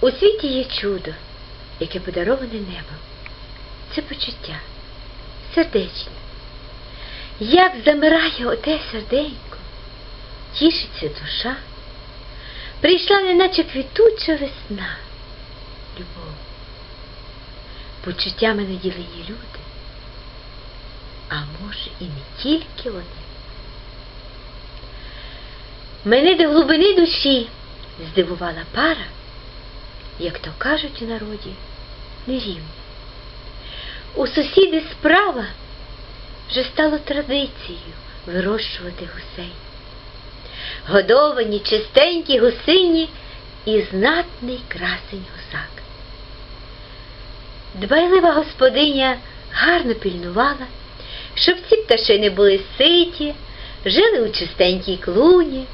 У світі є чудо, яке подароване небом. Це почуття, сердечне. Як замирає оте серденько, тішиться душа, прийшла неначе квітуча весна, любов. Почуттями наділені люди, а може і не тільки вони. Мене до глибини душі здивувала пара, як то кажуть у народі, нерівні. У сусіди справа вже стало традицією вирощувати гусей. Годовані чистенькі гусині і знатний красень гусак. Дбайлива господиня гарно пільнувала, щоб ці пташини були ситі, жили у чистенькій клуні,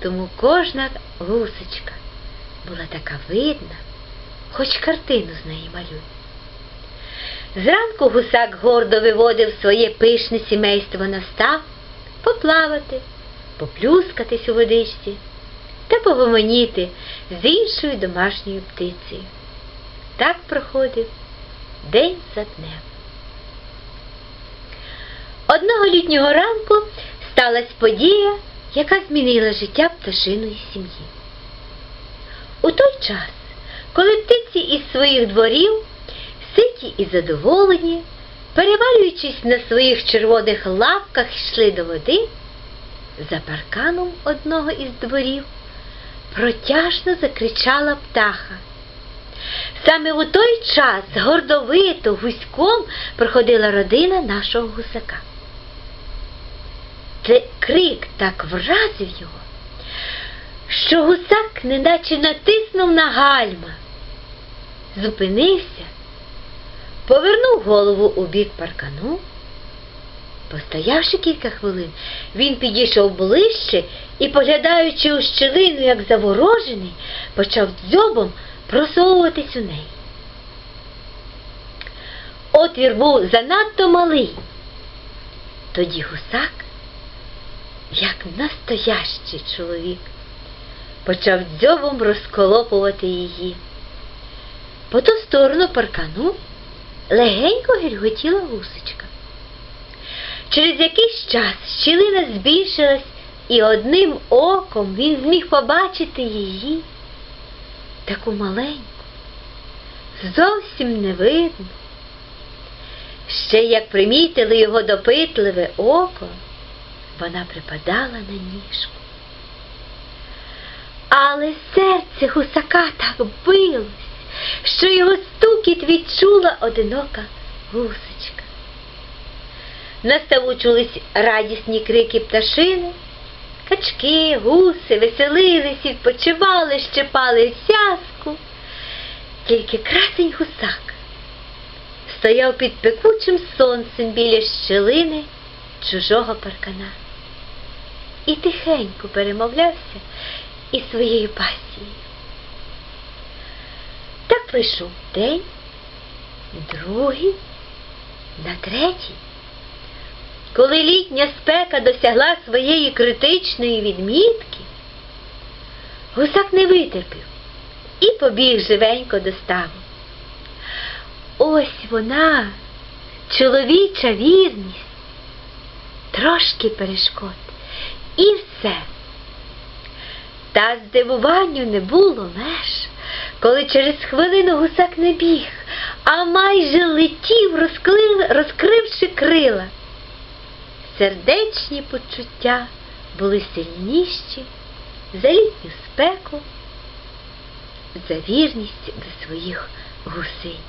тому кожна гусочка була така видна, хоч картину з неї малюй. Зранку гусак гордо виводив своє пишне сімейство на став поплавати, поплюскатись у водичці та погомоніти з іншою домашньою птицею. Так проходив день за днем. Одного літнього ранку сталася подія, яка змінила життя пташиної сім'ї. У той час, коли птиці із своїх дворів, ситі і задоволені, перевалюючись на своїх червоних лапках, йшли до води, за парканом одного із дворів протяжно закричала птаха. Саме у той час гордовито гуськом проходила родина нашого гусака. Це крик так вразив його, що гусак неначе натиснув на гальма, зупинився, повернув голову у бік паркану. Постоявши кілька хвилин, він підійшов ближче і, поглядаючи у щілину, як заворожений, почав дзьобом просовуватись у неї. Отвір був занадто малий. Тоді гусак, як настоящий чоловік, почав дзьобом розколопувати її. По ту сторону паркану легенько гірготіла гусочка. Через якийсь час щілина збільшилась, і одним оком він зміг побачити її, таку маленьку, зовсім не видно. Ще як примітили його допитливе око, вона припадала на ніжку. Але серце гусака так билось, що його стукіт відчула одинока гусочка. На чулись радісні крики пташини, качки, гуси веселились, відпочивали, щепали сяску. Тільки красень гусак стояв під пекучим сонцем біля щелини чужого паркана і тихенько перемовлявся із своєю пасією. Так пройшов день, другий, на третій. Коли літня спека досягла своєї критичної відмітки, гусак не витерпів і побіг живенько до ставу. Ось вона, чоловіча вірність, трошки перешкод, і все. Та здивуванню не було меж, коли через хвилину гусак не біг, а майже летів, розкли- розкривши крила. Сердечні почуття були сильніші за літню спеку, за вірність до своїх гусинь.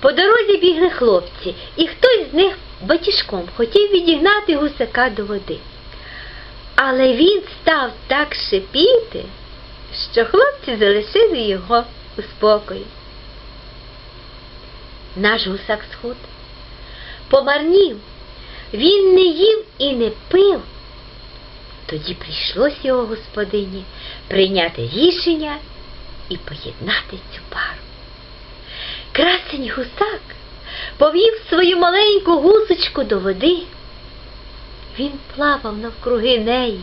По дорозі бігли хлопці, і хтось з них батіжком хотів відігнати гусака до води. Але він став так шипіти, що хлопці залишили його у спокої. Наш гусак схуд помарнів, він не їв і не пив. Тоді прийшлось його господині прийняти рішення і поєднати цю пару. Красень гусак повів свою маленьку гусочку до води. Він плавав навкруги неї,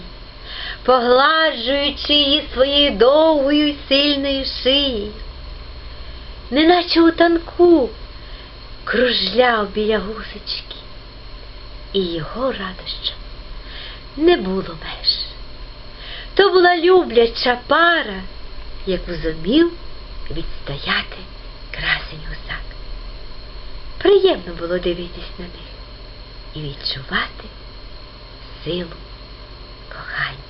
погладжуючи її своєю довгою сильною шиєю, неначе у танку кружляв біля гусечки, і його радощам не було меж. То була любляча пара, яку зумів відстояти красень гусак. Приємно було дивитись на них і відчувати fazê-lo, rogai